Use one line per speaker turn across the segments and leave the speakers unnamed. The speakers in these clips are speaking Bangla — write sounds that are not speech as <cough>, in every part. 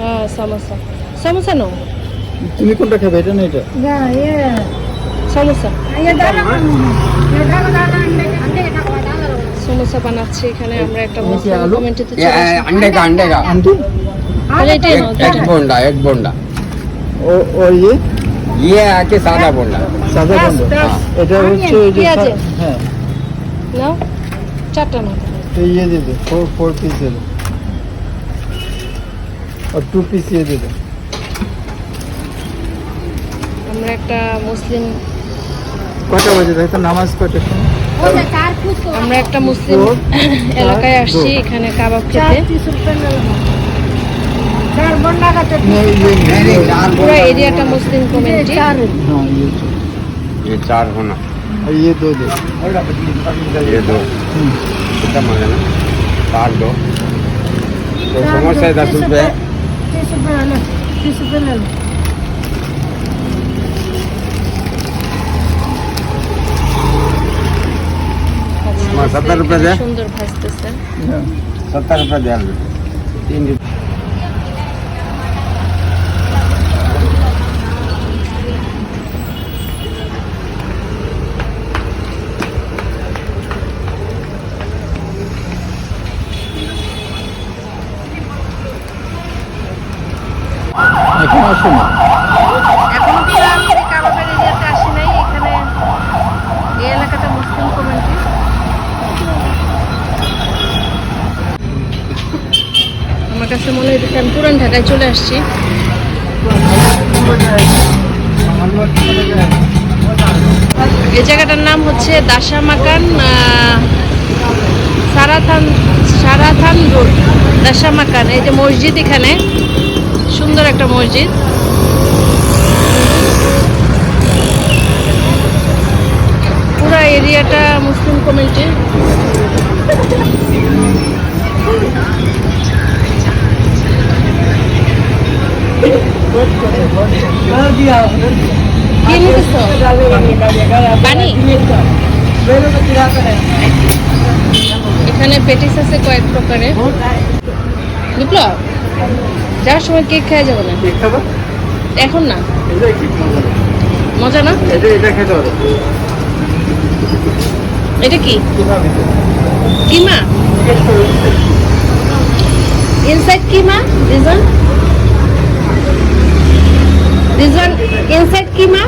হ্যাঁ, সমোসা সমোসা নাও
তুমি কোনটা খাবে এটা না এটা?
সমোসা সমোসা বানাচ্ছি এখানে আমরা একটা এক
বোন্ডা এক বোন্ডা।
ও ইয়ে? ইয়ে এটা হচ্ছে হ্যাঁ।
নাও চারটা
না ইয়ে ফোর ফোর পিস और टू पीस ये दे दो
আমরা একটা মুসলিম
কটা বাজে দেখো নামাজ কটা
আমরা একটা মুসলিম
দো, <laughs>
এলাকায়
চার,
আসছি
দো।
এখানে কাবাব খেতে
नहीं ये
नहीं, नहीं, चार
পুরো
बोंडा
এরিয়াটা মুসলিম কমিউনিটি
हाँ ये
ये चार होना
और ये दो दे
ये दो
हम्म,
कितना मांगे ना चार दो तो समोसा है दस रुपये
টিসু
পেলে
টিসু পেলে সত্তর রুপিয়া সুন্দর ভাজতেছে।
হ্যাঁ, সত্তর রুপিয়া
দেওয়া তিন আমি পুরান ঢাকায় চলে আসছি। এই জায়গাটার নাম হচ্ছে দাসা মাকান সারাথান সারাথান রোড, দাসা মাকান। এই যে মসজিদ এখানে, সুন্দর একটা মসজিদ। পুরা এরিয়াটা মুসলিম কমিউনিটি। এখানে পেটিস আছে কয়েক প্রকারের। বিপ্লব যাওয়ার সময় কেক খাওয়া যাবে না? এখন না? মজা না?
এটা
কি? কিমা kima this one? This one inside kima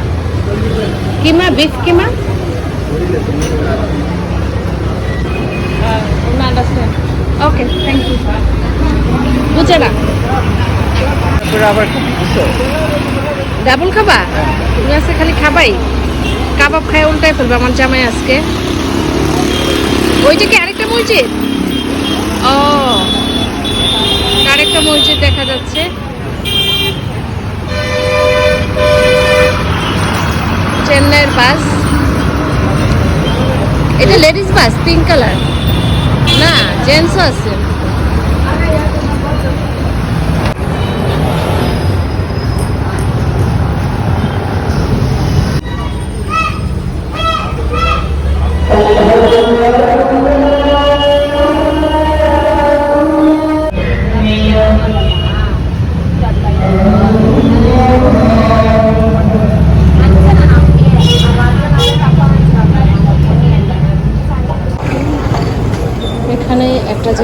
kima beef kima uh, understand বুঝে না। ডাবল খাবা? তুমি আজকে খালি খাবাই। কাবাব খায় উল্টাই ফেলবে আমার জামাই আজকে। ওইটা কি আরেকটা মসজিদ? ও আরেকটা মসজিদ দেখা যাচ্ছে। চেন্নাইয়ের বাস এটা লেডিস বাস পিঙ্ক কালার না জেন্টসও আছে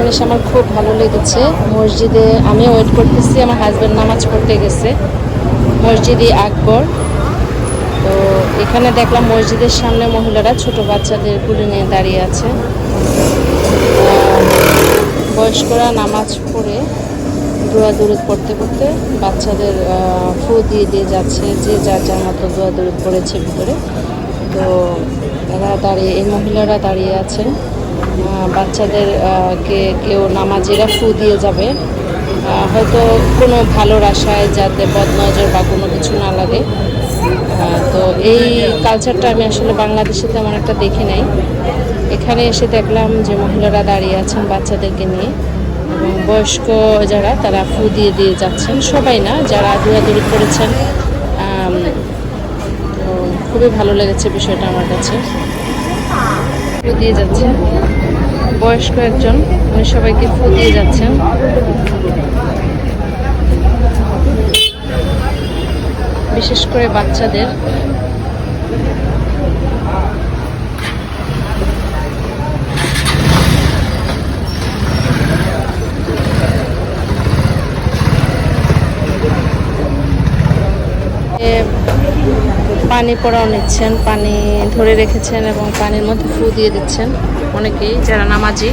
জিনিস আমার খুব ভালো লেগেছে। মসজিদে আমি ওয়েট করতেছি, আমার হাজব্যান্ড নামাজ পড়তে গেছে। মসজিদে আকবর। তো এখানে দেখলাম মসজিদের সামনে মহিলারা ছোট বাচ্চাদের কুলে নিয়ে দাঁড়িয়ে আছে। বয়স্করা নামাজ পড়ে দোয়া দূরত পড়তে পড়তে বাচ্চাদের ফু দিয়ে দিয়ে যাচ্ছে, যে যার যার মতো দোয়া দূরত পড়েছে ভিতরে। তো এরা দাঁড়িয়ে, এই মহিলারা দাঁড়িয়ে আছে বাচ্চাদের কে কেউ নামাজিরা ফু দিয়ে যাবে। হয়তো কোনো ভালোর আশায় যাতে বদনজর বা কোনো কিছু না লাগে। তো এই কালচারটা আমি আসলে বাংলাদেশে তেমন একটা দেখি নাই। এখানে এসে দেখলাম যে মহিলারা দাঁড়িয়ে আছেন বাচ্চাদেরকে নিয়ে। এবং বয়স্ক যারা, তারা ফু দিয়ে দিয়ে যাচ্ছেন। সবাই না, যারা দৌড়াদৌড়ি করেছেন খুবই ভালো লেগেছে বিষয়টা আমার কাছে। ফু দিয়ে যাচ্ছেন। বয়স্ক একজন উনি সবাইকে ফু দিয়ে যাচ্ছেন। বিশেষ করে বাচ্চাদের। পানি পড়াও নিচ্ছেন পানি ধরে রেখেছেন এবং পানির মধ্যে ফু দিয়ে দিচ্ছেন। অনেকেই যারা নামাজি।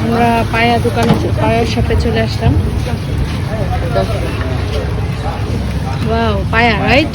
আমরা পায়া দোকানে পায়ের শপে চলে আসলাম। ওয়াও পায়া রাইট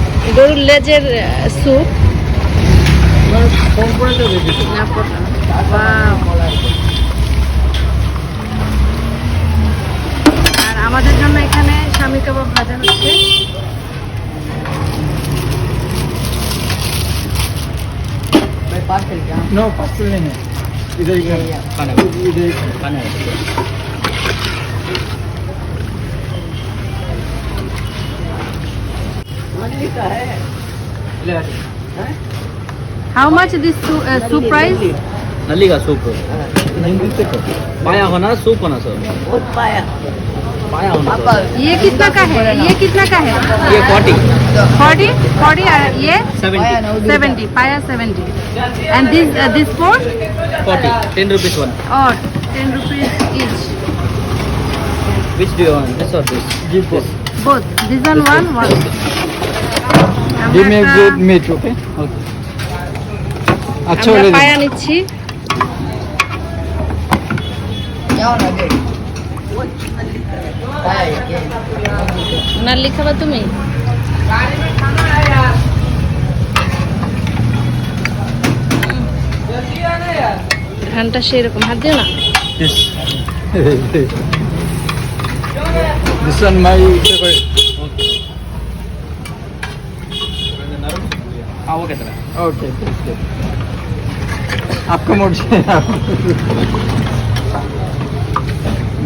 গরুর লেজের স্যুপ
फोन করে দেবে
না পড়লাম Wow. আর আমাদের জন্য এখানে স্বামী কাবাব ভাজা হচ্ছে
नो पार्सल नहीं है इधर ही
खाना
इधर ही
How much
this soup, uh, soup price?
नली का सूप पाया होना सूप होना सर पाया। पाया होना
ये कितना का है? ये कितना का है?
ये फोर्टी
फोर्टी फोर्टी ये?
सेवेंटी
पाया seventy and this this four
forty ten rupees one
और ten rupees
each Which do you want? This or
this? Both.
Both. This one, one, one.
Give me a good meat, okay? Okay. আচ্ছা
বলে
দিন
পায়া নিচ্ছি ওনার লিখাবা তুমি ধানটা সেরকম হাত দিও না
This one my favorite.
हाँ वो कितना
okay okay आपका मोड से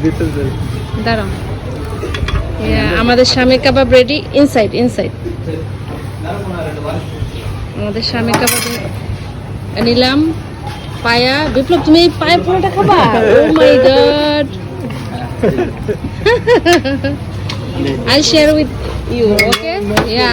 this is it
দাঁড়াও Yeah, আমাদের স্বামী কাবাব রেডি ইনসাইড ইনসাইড আমাদের স্বামী কাবাব নিলাম পায়া বিপ্লব তুমি এই পায়া পুরোটা খাবা
oh
my god I share with you okay yeah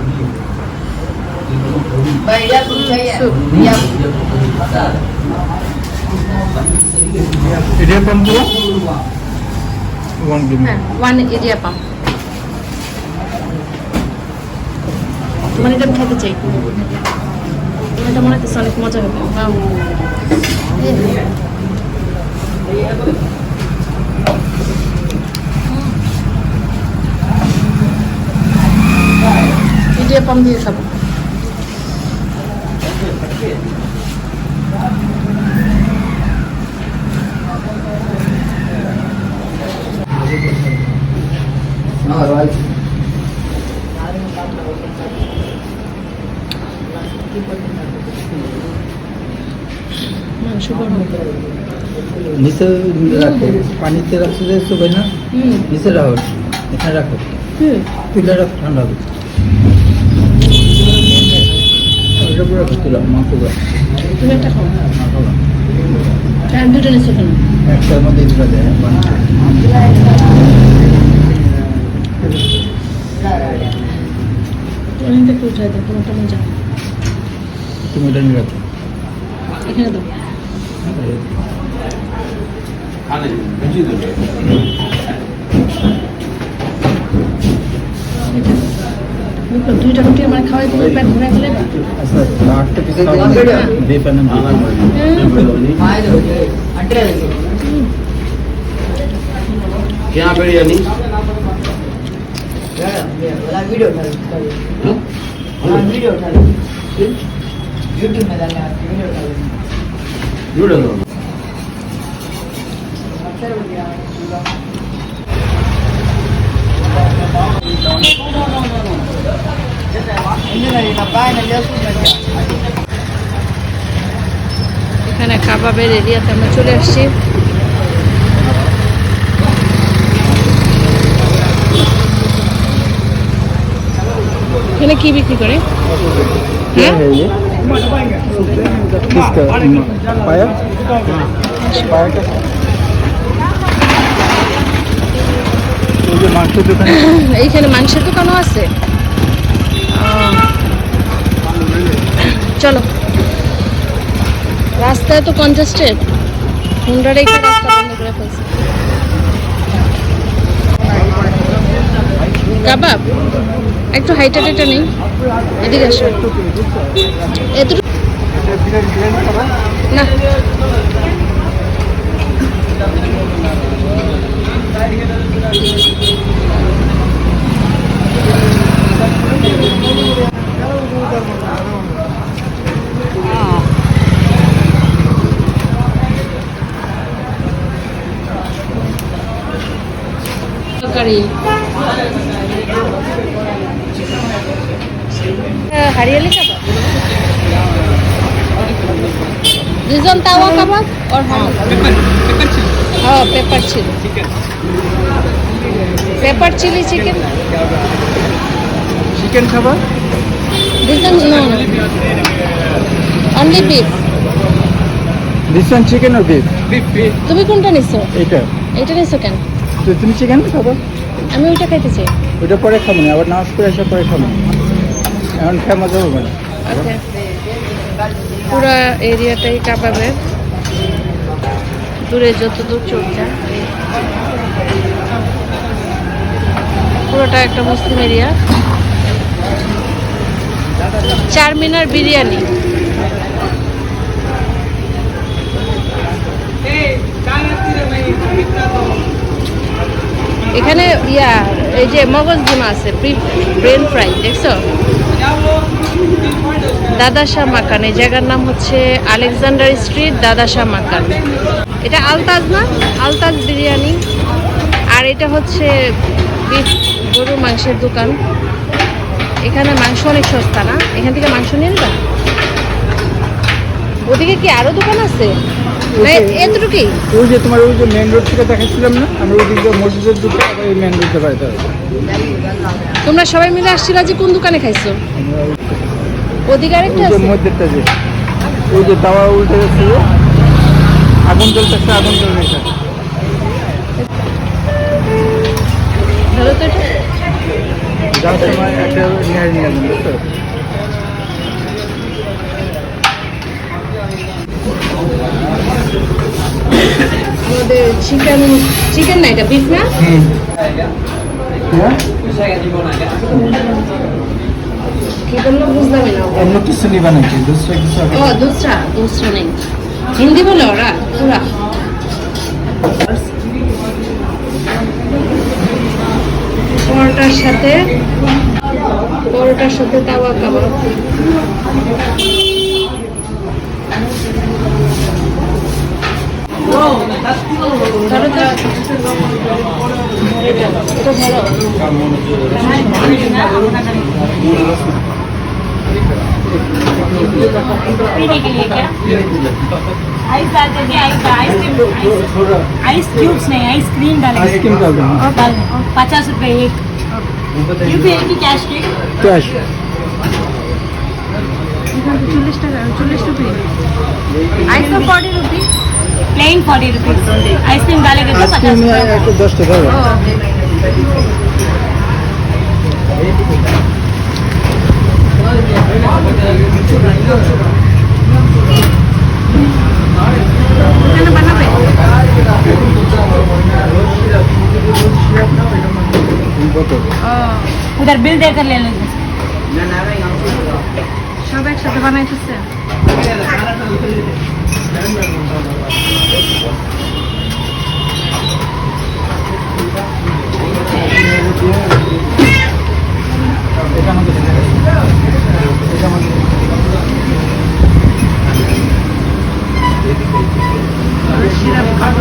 হ্যাঁ ওয়ান এরিয়া পাম তোমার এটা আমি খেতে চাই তোমার এটা মনে হচ্ছে অনেক মজা হবে Wow. ইডিয়া পাম দিয়ে খাব গরম।
নিচে রাখো পানিতে রাখতে যাচ্ছো ভাই না? নিচে রাখো এখানে রাখো। তুলে রাখো ঠান্ডা হবে
একটা
মধ্যে দুটো দেয়
অনেক একটু উঠাই দাও তোমারটা মজা
তুমি এটা নিয়ে রাখো
এখানে দাও বুঝলো দুইটা রুটি আমার খাওয়াই দিলে পেট ভরে ফেলে না
আচ্ছা আটটা পিস দিয়ে ফেলেন
అంటే
क्या बिरयानी
वीडियो उठा लो यूट्यूब में
डालना
है वीडियो उठा लो वीडियो डालो अच्छा हो गया
এখানে কাবাবের এরিয়াতে আমরা চলে আসছি এখানে কি বিক্রি করে? হ্যাঁ? এইখানে মাংসের দোকানও আছে? চলো। রাস্তা তো কনজাস্টেড হুন্ডার রাস্তা বন্ধ করে ফেলছে। কাবাব? একটু হাইটা টাইটা নেই। এদিকে আসো। এতটুকু না। তরকারি। হারিয়ালি কাবাব দুজন তাওয়া কাবাব और हाँ हाँ pepper chilli pepper chilli chicken
chicken খাবার
This one no no only beef
this one chicken R beef
তুমি কোনটা নিছো
এইটা
এটা নিছো কেন
তো তুমি চিকেন খাবার
আমি ওইটা খাইতে চাই।
ওইটা পরে খাব না আবার নামাজ করে আসার পরে খাব এখন খেয়ে মজা হবে না।
আচ্ছা পুরো এরিয়াটাই কাবাবের দূরে যত দূর চোখটা পুরোটা একটা মুসলিম এরিয়া। চারমিনার বিরিয়ানি। এখানে, ইয়া, এই যে মগজ বোনা আছে ব্রেন ফ্রাই, দেখছ? দাদা শাহ মাকান, এই জায়গার নাম হচ্ছে আলেকজান্ডার স্ট্রিট, দাদা শাহ মাকান। এটা আলতাজ না? আলতাজ বিরিয়ানি। আর এটা হচ্ছে বিফ গরু মাংসের দোকান। এখানে মাংস অনেক সস্তা না? এখান থেকে মাংস নিয়ে নেবা? ওদিকে কি আরও দোকান আছে? এতটুকুই?
ওই যে তোমার ওই যে মেন রোড থেকে দেখাচ্ছিলাম না আমরা ওই মসজিদের দিকে আবার মেন রোডে বাড়িতে হবে
তোমরা সবাই মিলে আসছিল যে কোন দোকানে খাইছো? ওদিকে আরেকটা
ওই
আছে?
মধ্যেরটা যে ওই যে তাওয়া উল্টে যাচ্ছে যে আগুন জ্বলতেছে আগুন জ্বলতেছে।
ধরো তো এটা?
যার সময় একটা নিয়ে নিয়ে আসবেন
আমাদের চিকেন চিকেন না এটা বিফ না? কি বলল বুঝলামই না
অন্য কিছু নিবা নাকি দুসরা কিছু
ও দুসরা দুসরা নেই। হিন্দি বলে ওরা পুরা পরোটার সাথে পরোটার সাথে তাওয়া কাবাব
पीने के लिए क्या आइस डाल देंगे आइस आइसक्रीम आइस क्यूब्स नहीं आइस क्रीम डालेंगे
आइसक्रीम डाल दें
डाल दें पचास रुपए एक यूपीआई की कैश की
ক্যাশ
চল্লিশ টাকা চল্লিশ rupee ice cream forty
rupee plain forty rupees ice cream डालेंगे तो पचास
আইসক্রিম
रुपए
একটু দশ টাকা
हाँ।
उधर बिल देकर ले लेंगे।
सब एक साथ 시간이 가고